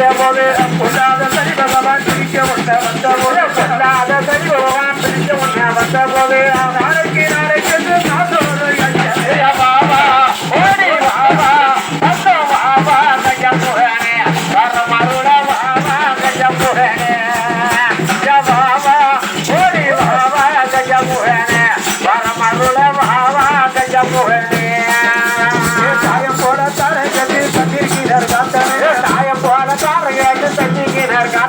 வந்தபோது கொண்டாத சரி பகவான் பிடிக்க உன்ன வந்தபோது கொண்டாத சரி பகவான் பிடிக்க உன்ன வந்தபோது அவன்